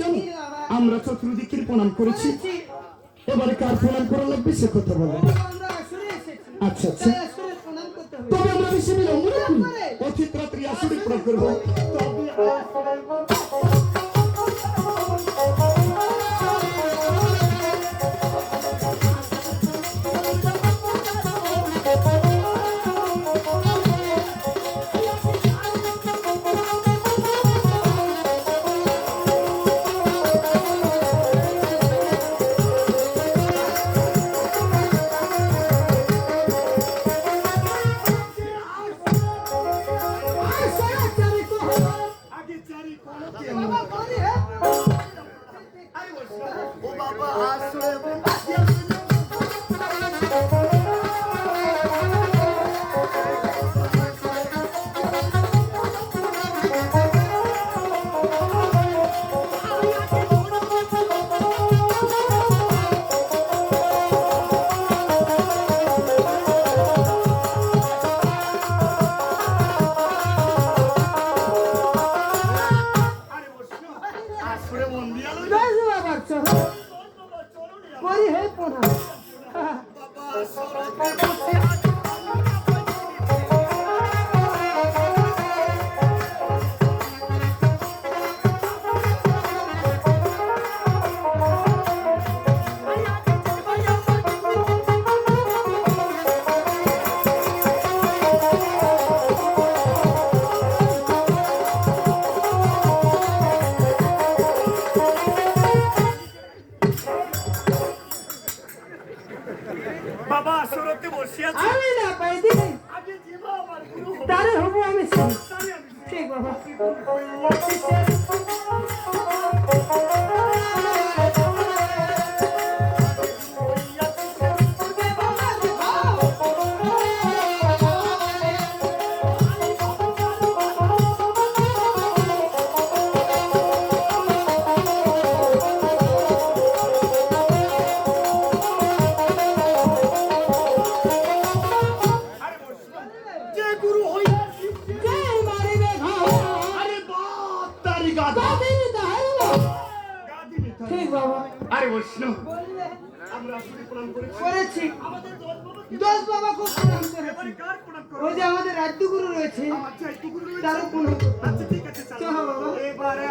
জানো? আমরা চতুর্দিকের প্রণাম করেছি। এবারে কার প্রণাম করা লাগবে সে কথা বলে। আচ্ছা আচ্ছা। তবে আমরা বেশি মিলে অতীত রাত্রি আসলে প্রণাম করব। দশ বাবা খুব প্রণাম কার? ওই যে আমাদের রাজ্যগুরু রয়েছে রয়েছে। তারও প্রণাম আচ্ছা ঠিক আছে। চলো বাবা। এবারে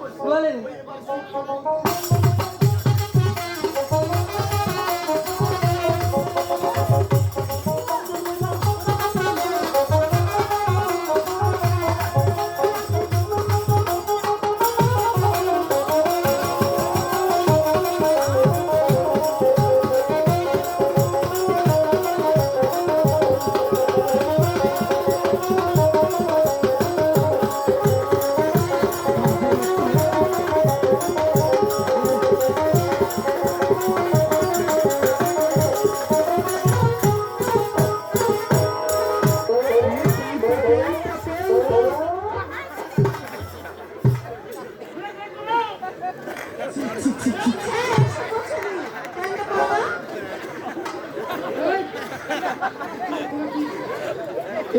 বাবা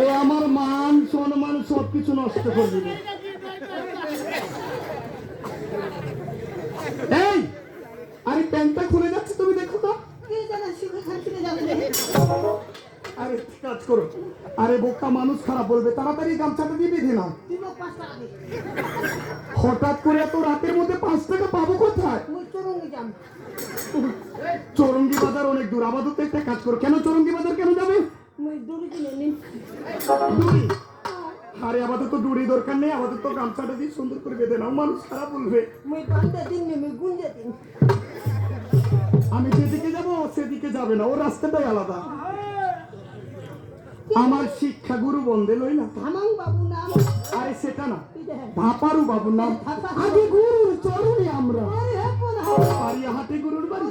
এ আমার মান, সম্মান সবকিছু নষ্ট করে এই, আরে প্যান্টটা খুলে যাচ্ছে তুমি দেখো তো। আরে কাজ করো। আরে বোকা মানুষ খারাপ বলবে, তাড়াতাড়ি গামছাটা দিয়ে বেঁধে নাও। এত রাতের মধ্যে পাঁচ টাকা পাবো কোথায়? চরঙ্গি বাজার অনেক দূর। একটা কাজ করো। কেন চরঙ্গি বাজার কেন যাবে? আরে আপাতত দূরি দরকার নেই। আপাতত গামছাটা দিয়ে সুন্দর করে বেঁধে নাও। মানুষ খারাপ বলবে। বান্ধে আমি যেদিকে যাব সেদিকে যাবে না। ও রাস্তাটাই আলাদা। আমার শিক্ষা গুরু বন্দে লই না আরে সেটা না। কি বাবু না নাম। আগে গুরুর চরণে আমরা। পারিয়া হাতে গুরুর বাড়ি।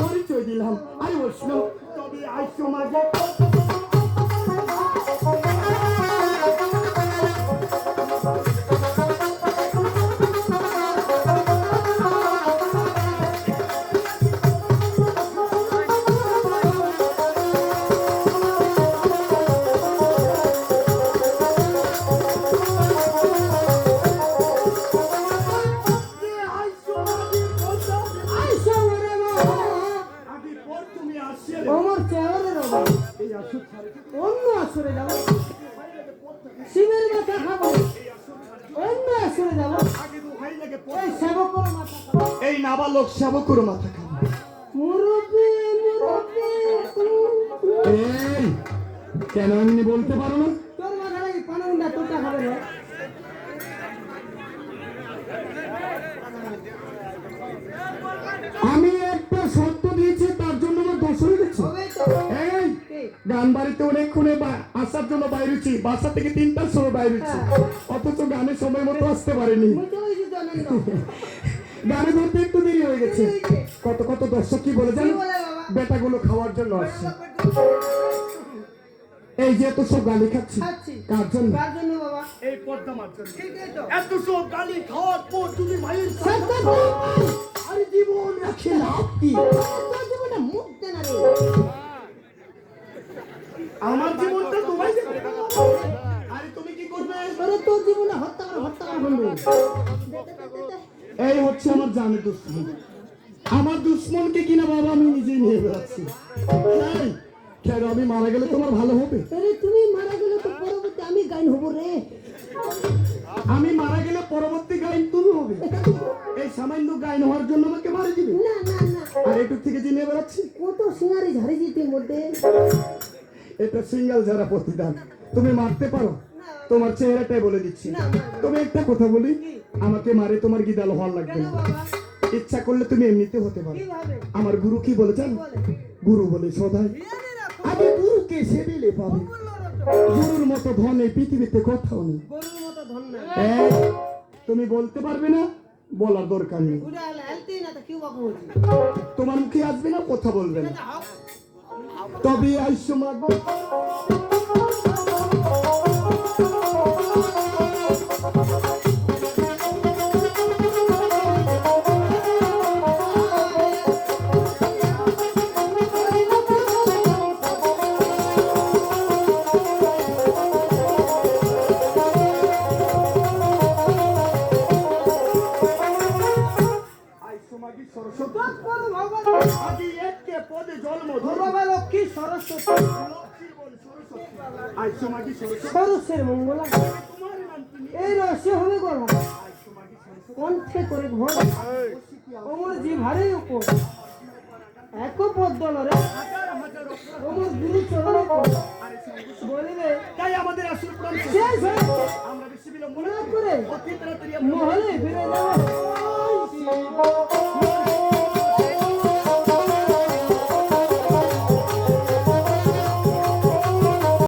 পরিচয় দিলাম। আরে বৈষ্ণব তবে আইসো সমাজে অন্য আসরে যাব। শিবের মাথা খাব। অন্য আসরে যাব। এই সেবকর মাথা খাব। এই নাবালক সেবকর মাথা খাব। মুরব্বী মুরব্বী এই কেন এমনি বলতে পারো না? কে? গান বাড়িতে অনেকক্ষণে আসার জন্য বাইরেছি বাসা থেকে তিনটার সময় বাইরেছি। অথচ গানের সময় মতো আসতে পারিনি। গানে ধরতে একটু দেরি হয়ে গেছে। কত কত দর্শক কি বলে কি জানো বেটাগুলো খাওয়ার জন্য আসছে। এই যে এত সব গালি খাচ্ছি। কার জন্য? কার জন্য বাবা? এই পদ্মামার জন্য। তো। এত সব গালি খাওয়ার পর তুমি মায়ের আর জীবন রাখে লাভ কি? জানে দুশ্মন। আমার দুশ্মনকে কিনা বাবা আমি নিজেই নিয়ে বেড়াচ্ছি। কেন আমি মারা গেলে তোমার ভালো হবে? আরে তুমি মারা গেলে তো পরবর্তী আমি গাইন হব রে। আমি মারা গেলে পরবর্তী গাইন তুমি হবে। এই সামান্য গাইন হওয়ার জন্য আমাকে মারা দিবে? না না না। আর এটুক থেকে যে নিয়ে বেড়াচ্ছি? কত সিঙ্গারি ঝাড়ি যেতে মধ্যে। এটা সিঙ্গেল যারা প্রতিদান। তুমি মারতে পারো। তোমার চেহারাটাই বলে দিচ্ছি। তুমি একটা কথা বলি আমাকে মারে তোমার গিদাল হওয়ার লাগবে না? ইচ্ছা করলে তুমি এমনিতে হতে পারো। আমার গুরু কি বলে জানো? গুরু বলে সদাই। আমি গুরুকে সেবিলে পাবে। গুরুর মতো ধন এই পৃথিবীতে কোথাও নেই। তুমি বলতে পারবে না বলার দরকার নেই। তোমার মুখে আসবে না কথা বলবে না। তবে আইসো মাগো সরস্বের মঙ্গলা। এই রহস্য হবে গলা কণ্ঠে করে ঘর। অমর জিভারে উপর। এক পদ্ম রে হাজার হাজার অপরাধ অমর গুরু চরণ আরে তাই আমাদের আসল প্রাণ শেষ। হয়ে আমরা বেশি বিলম্ব করে মহলে ফিরে যাওয়া